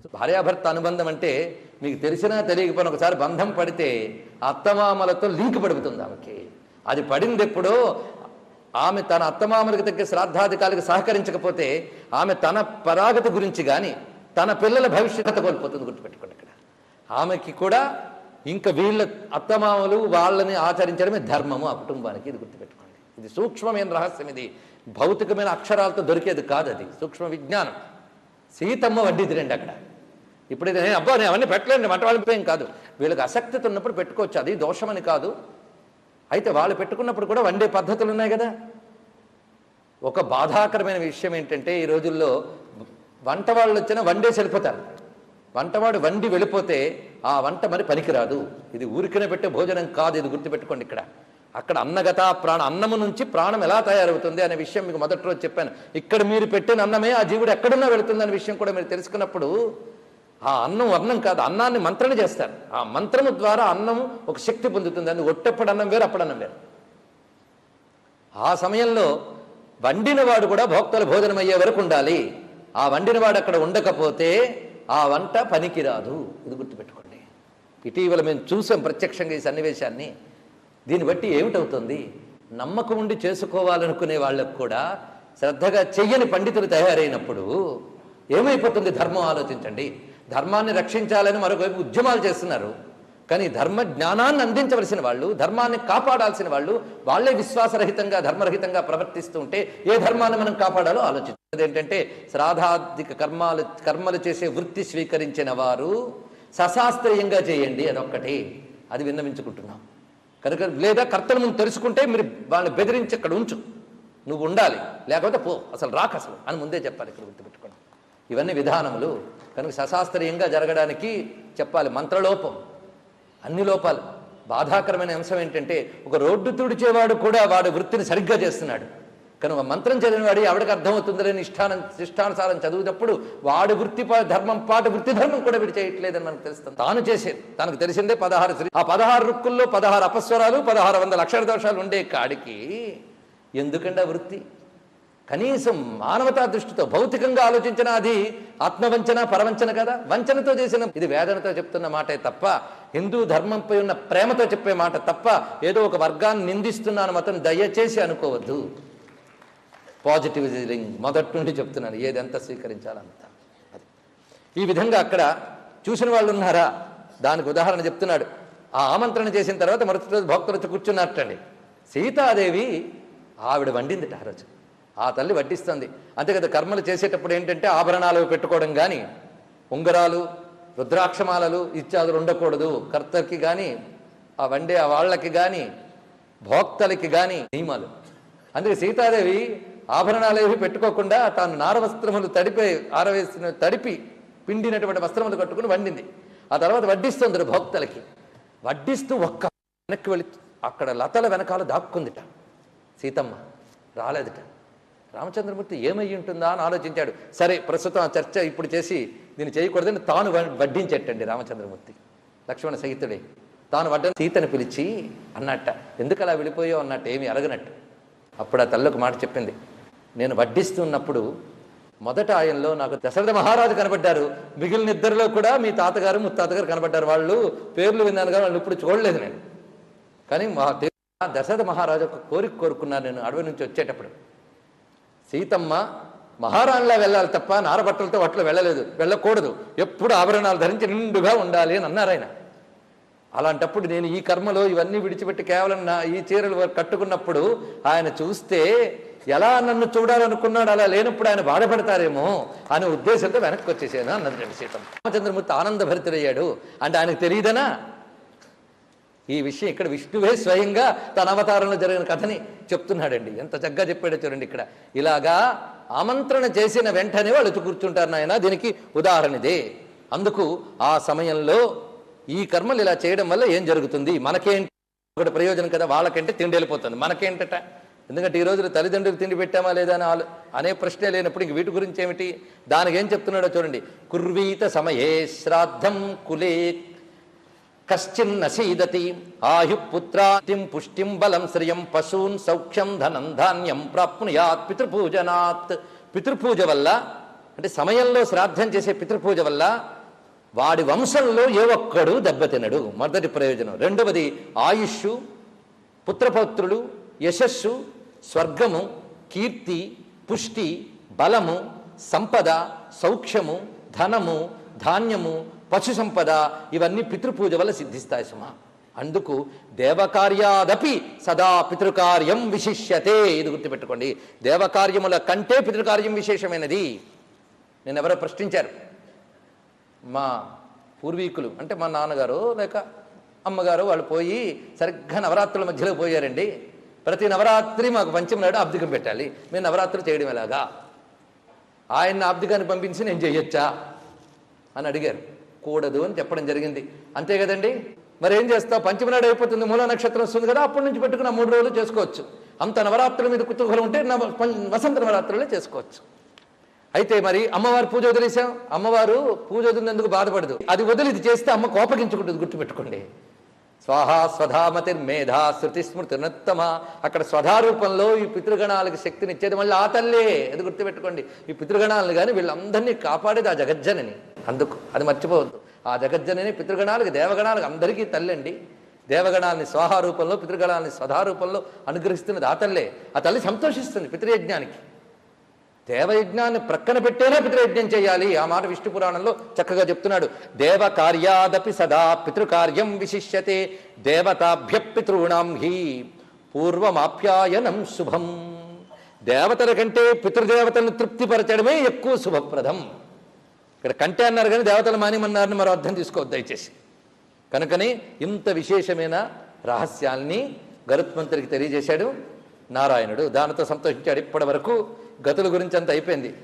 తెలుస్తుంది భార్యాభర్త అనుబంధం అంటే మీకు తెలిసినా తెలియకపోయినా ఒకసారి బంధం పడితే అత్తమామలతో లింక్ పడుతుంది ఆమెకి. అది పడింది ఎప్పుడో ఆమె తన అత్తమామలకు తగ్గ శ్రాద్ధాధికారులకు సహకరించకపోతే ఆమె తన పరాగతి గురించి కానీ తన పిల్లల భవిష్యత్తు కోల్పోతుంది గుర్తుపెట్టుకోండి ఇక్కడ. ఆమెకి కూడా ఇంకా వీళ్ళ అత్తమామలు వాళ్ళని ఆచరించడమే ధర్మము ఆ కుటుంబానికి ఇది గుర్తుపెట్టుకోండి. ఇది సూక్ష్మమైన రహస్యం ఇది. భౌతికమైన అక్షరాలతో దొరికేది కాదు అది. సూక్ష్మ విజ్ఞానం. సీతమ్మ వడ్డీది రండి అక్కడ. ఇప్పుడు నేను అబ్బా నేను అవన్నీ పెట్టలేండి మంట వాళ్ళిపోయాం కాదు. వీళ్ళకి ఆసక్తితో ఉన్నప్పుడు పెట్టుకోవచ్చు అది దోషమని కాదు. అయితే వాళ్ళు పెట్టుకున్నప్పుడు కూడా వండే పద్ధతులు ఉన్నాయి కదా. ఒక బాధాకరమైన విషయం ఏంటంటే ఈ రోజుల్లో వంట వాళ్ళు వచ్చినా వండేసి వెళ్ళిపోతారు వంటవాడు వండి వెళ్ళిపోతే ఆ వంట మరి పనికిరాదు. ఇది ఊరికనే పెట్టే భోజనం కాదు ఇది గుర్తుపెట్టుకోండి ఇక్కడ. అక్కడ అన్నగత ప్రాణ అన్నము నుంచి ప్రాణం ఎలా తయారవుతుంది అనే విషయం మీకు మొదటి రోజు చెప్పాను. ఇక్కడ మీరు పెట్టిన అన్నమే ఆ జీవుడు ఎక్కడున్నా వెళుతుంది అనే విషయం కూడా మీరు తెలుసుకున్నప్పుడు ఆ అన్నం అన్నం కాదు అన్నాన్ని మంత్రణ చేస్తారు. ఆ మంత్రము ద్వారా అన్నం ఒక శక్తి పొందుతుంది. అని ఒట్టెప్పుడు అన్నం వేరు అప్పుడు అన్నం వేరు. ఆ సమయంలో వండినవాడు కూడా భోక్తల భోజనం అయ్యే వరకు ఉండాలి. ఆ వండినవాడు అక్కడ ఉండకపోతే ఆ వంట పనికిరాదు. ఇది గుర్తుపెట్టుకోండి. ఇటీవల మేము చూసాం ప్రత్యక్షంగా ఈ సన్నివేశాన్ని. దీన్ని బట్టి ఏమిటవుతుంది? నమ్మకం ఉండి చేసుకోవాలనుకునే వాళ్ళకు కూడా శ్రద్ధగా చెయ్యని పండితులు తయారైనప్పుడు ఏమైపోతుంది ధర్మం? ఆలోచించండి. ధర్మాన్ని రక్షించాలని మరొకవైపు ఉద్యమాలు చేస్తున్నారు. కానీ ధర్మ జ్ఞానాన్ని అందించవలసిన వాళ్ళు ధర్మాన్ని కాపాడాల్సిన వాళ్ళు వాళ్ళే విశ్వాసరహితంగా ధర్మరహితంగా ప్రవర్తిస్తూ ఉంటే ఏ ధర్మాన్ని మనం కాపాడాలో ఆలోచించాలి ఏంటంటే శ్రాద్ధాధిక కర్మాలు కర్మలు చేసే వృత్తి స్వీకరించిన వారు సశాస్త్రీయంగా చేయండి అదొక్కటి. అది విన్నవించుకుంటున్నాం. కనుక లేదా కర్తను ముందు తెలుసుకుంటే మీరు వాళ్ళని బెదిరించి అక్కడ ఉంచు. నువ్వు ఉండాలి. లేకపోతే పో. అసలు రాక అసలు అని ముందే చెప్పాలి ఇక్కడ గుర్తుపెట్టుకోండి. ఇవన్నీ విధానములు. కనుక సశాస్త్రీయంగా జరగడానికి చెప్పాలి మంత్రలోపం. అన్ని లోపాలు. బాధాకరమైన అంశం ఏంటంటే ఒక రోడ్డు తుడిచేవాడు కూడా వాడి వృత్తిని సరిగ్గా చేస్తున్నాడు. కనుక మంత్రం చదివిన వాడి ఎవడికి అర్థమవుతుందని ఇష్టాన ఇష్టానుసారం చదివినప్పుడు వాడి వృత్తి ధర్మం పాటు వృత్తి ధర్మం కూడా వీడు చేయట్లేదని మనకు తెలుస్తుంది. తాను చేసేది. తనకు తెలిసిందే పదహారు శ్రీ ఆ పదహారు రుక్కుల్లో పదహారు అపస్వరాలు పదహారు వందల అక్షర దోషాలు ఉండే కాడికి ఎందుకండి ఆ వృత్తి? కనీసం మానవతా దృష్టితో భౌతికంగా ఆలోచించిన అది ఆత్మవంచన పరవంచన కదా? వంచనతో చేసిన ఇది వేదనతో చెప్తున్న మాటే తప్ప హిందూ ధర్మంపై ఉన్న ప్రేమతో చెప్పే మాట తప్ప ఏదో ఒక వర్గాన్ని నిందిస్తున్నాను మాత్రం దయచేసి అనుకోవద్దు. పాజిటివిజింగ్ మొదటి నుండి చెప్తున్నాను ఏది ఎంత స్వీకరించాలంత. అది. ఈ విధంగా అక్కడ చూసిన వాళ్ళు ఉన్నారా? దానికి ఉదాహరణ చెప్తున్నాడు. ఆ ఆమంత్రణ చేసిన తర్వాత మరుసటి రోజు భక్తులు కూర్చున్నట్టండి సీతాదేవి ఆవిడ వండిందిట ఆ రోజు. ఆ తల్లి వడ్డిస్తుంది. అంతే కదా కర్మలు చేసేటప్పుడు ఏంటంటే ఆభరణాలు పెట్టుకోవడం కానీ ఉంగరాలు రుద్రాక్షమాలలు ఇత్యాదులు ఉండకూడదు. కర్తకి కానీ ఆ వండే ఆ వాళ్ళకి కానీ భోక్తలకి కానీ నియమాలు. అందుకే సీతాదేవి ఆభరణాలు ఏవి పెట్టుకోకుండా తాను నారవస్త్రములు తడిపే ఆరవేసిన తడిపి పిండినటువంటి వస్త్రములు కట్టుకుని వండింది. ఆ తర్వాత వడ్డిస్తుంది భోక్తలకి. వడ్డిస్తూ ఒక్క వెనక్కి వెళ్ళి అక్కడ లతల వెనకాల దాక్కుందిట. సీతమ్మ రాలేదుట. రామచంద్రమూర్తి ఏమై ఉంటుందా అని ఆలోచించాడు. సరే ప్రస్తుతం ఆ చర్చ ఇప్పుడు చేసి దీన్ని చేయకూడదని తాను వడ్డించేటండి రామచంద్రమూర్తి. లక్ష్మణ సహితుడే. తాను వడ్డ సీతని పిలిచి అన్నట్ట ఎందుకు అలా వెళ్ళిపోయావు? అన్నట్టు ఏమీ అడగనట్టు. అప్పుడు ఆ తల్లకు మాట చెప్పింది నేను వడ్డిస్తున్నప్పుడు మొదట ఆయనలో నాకు దశరథ మహారాజు కనబడ్డారు. మిగిలిన ఇద్దరిలో కూడా మీ తాతగారు ముత్తాతగారు కనబడ్డారు. వాళ్ళు పేర్లు విన్నాను కానీ వాళ్ళు ఇప్పుడు చూడలేదు నేను. కానీ మా దే- దశరథ మహారాజు ఒక కోరిక కోరుకున్నాను నేను అడవి నుంచి వచ్చేటప్పుడు. సీతమ్మ మహారాణిలా వెళ్ళాలి తప్ప నారబట్టలతో అట్లా వెళ్ళలేదు వెళ్ళకూడదు. ఎప్పుడు ఆభరణాలు ధరించి నిండుగా ఉండాలి అని అన్నారు ఆయన. అలాంటప్పుడు నేను ఈ కర్మలో ఇవన్నీ విడిచిపెట్టి కేవలం నా ఈ చీరలు కట్టుకున్నప్పుడు ఆయన చూస్తే ఎలా నన్ను చూడాలనుకున్నాడు అలా లేనప్పుడు ఆయన బాధపడతారేమో అనే ఉద్దేశంతో వెనక్కి వచ్చేసాను అన్నది సీతమ్మ. సీతం రామచంద్రమూర్తి ఆనందభరితుడయ్యాడు. అంటే ఆయనకు తెలియదనా? ఈ విషయం ఇక్కడ విష్ణువే స్వయంగా తన అవతారంలో జరిగిన కథని చెప్తున్నాడండి. ఎంత చక్కగా చెప్పాడో చూడండి ఇక్కడ. ఇలాగా ఆమంత్రణ చేసిన వెంటనే వాళ్ళు కూర్చుంటారు నాయన. దీనికి ఉదాహరణ ఇదే అందుకు ఆ సమయంలో ఈ కర్మలు ఇలా చేయడం వల్ల ఏం జరుగుతుంది? మనకేంటి? ఒకటి ప్రయోజనం కదా వాళ్ళకంటే తిండి వెళ్ళిపోతుంది. మనకేంటట? ఎందుకంటే ఈ రోజులు తల్లిదండ్రులకు తిండి పెట్టామా లేదా అని ఆలో అనే ప్రశ్నే లేనప్పుడు ఇంక వీటి గురించి ఏమిటి? దానికి ఏం చెప్తున్నాడో చూడండి. కుర్వీత సమయే శ్రాద్ధం కులే కశ్చిన్నసీదతి ఆయు పుత్రాతిం పుష్టిం బలం శ్రియం పశూన్ సౌఖ్యం ధనం ధాన్యం ప్రాప్నుయాత్ పితృపూజనాత్. పితృపూజ వల్ల అంటే సమయంలో శ్రాద్ధం చేసే పితృపూజ వల్ల వాడి వంశంలో ఏ ఒక్కడు దెబ్బతినడు. మొదటి ప్రయోజనం. రెండవది ఆయుష్ పుత్రపౌత్రులు యశస్సు స్వర్గము కీర్తి పుష్టి బలము సంపద సౌఖ్యము ధనము ధాన్యము పశు సంపద ఇవన్నీ పితృపూజ వల్ల సిద్ధిస్తాయి సుమా. అందుకు దేవకార్యాదపి సదా పితృకార్యం విశిష్యతే ఇది గుర్తుపెట్టుకోండి. దేవకార్యముల కంటే పితృకార్యం విశేషమైనది. నేను ఎవరో ప్రశ్నించారు. మా పూర్వీకులు అంటే మా నాన్నగారు లేక అమ్మగారు వాళ్ళు పోయి సరిగ్గా నవరాత్రుల మధ్యలో పోయారండి. ప్రతి నవరాత్రి మాకు పంచమి నాడు అబ్దికం పెట్టాలి. మేము నవరాత్రులు చేయడం ఎలాగా? ఆయన అబ్దికాన్ని పంపించి నేను చేయొచ్చా? అని అడిగారు. కూడదు అని చెప్పడం జరిగింది. అంతే కదండి? మరి ఏం చేస్తావు? పంచమనాడు అయిపోతుంది మూల నక్షత్రం వస్తుంది కదా అప్పటి నుంచి పెట్టుకున్న మూడు రోజులు చేసుకోవచ్చు. అంత నవరాత్రుల మీద కుతూహలం ఉంటే వసంత నవరాత్రులే చేసుకోవచ్చు. అయితే మరి అమ్మవారి పూజ వదిలేసాం. అమ్మవారు పూజ వదిలినందుకు బాధపడదు. అది వదిలి ఇది చేస్తే అమ్మ కోపగించుకుంటుంది. గుర్తుపెట్టుకోండి. స్వాహా స్వధామతిర్మేధా శృతి స్మృతి నత్తమ అక్కడ స్వధారూపంలో ఈ పితృగణాలకు శక్తిని ఇచ్చేది మళ్ళీ ఆ తల్లే. అది గుర్తుపెట్టుకోండి. ఈ పితృగణాలను కానీ వీళ్ళందరినీ కాపాడేది ఆ జగజ్జనని. అందుకు అది మర్చిపోవద్దు. ఆ జగజ్జనని పితృగణాలకు దేవగణాలకు అందరికీ తల్లండి. దేవగణాలని స్వాహా రూపంలో పితృగణాలని స్వధా రూపంలో అనుగ్రహిస్తున్నది ఆ తల్లే. ఆ తల్లి సంతోషిస్తుంది పితృయజ్ఞానికి. దేవయజ్ఞాన్ని ప్రక్కన పెట్టేనే పితృయజ్ఞం చేయాలి. ఆ మాట విష్ణు పురాణంలో చక్కగా చెప్తున్నాడు. దేవ కార్యాదపి సదా పితృకార్యం విశిష్యతే దేవతాభ్య పితృణాం హి పూర్వమాప్యాయనం శుభం. దేవతల కంటే పితృదేవతలను తృప్తిపరచడమే ఎక్కువ శుభప్రదం. ఇక్కడ కంటే అన్నారు కానీ దేవతలు మానేమన్నారని మరో అర్థం తీసుకోవద్దు దయచేసి. కనుకనే ఇంత విశేషమైన రహస్యాల్ని గరుత్మంతుడికి తెలియజేశాడు నారాయణుడు. దానితో సంతోషించాడు. ఇప్పటి వరకు గతుల గురించి అంత అయిపోయింది.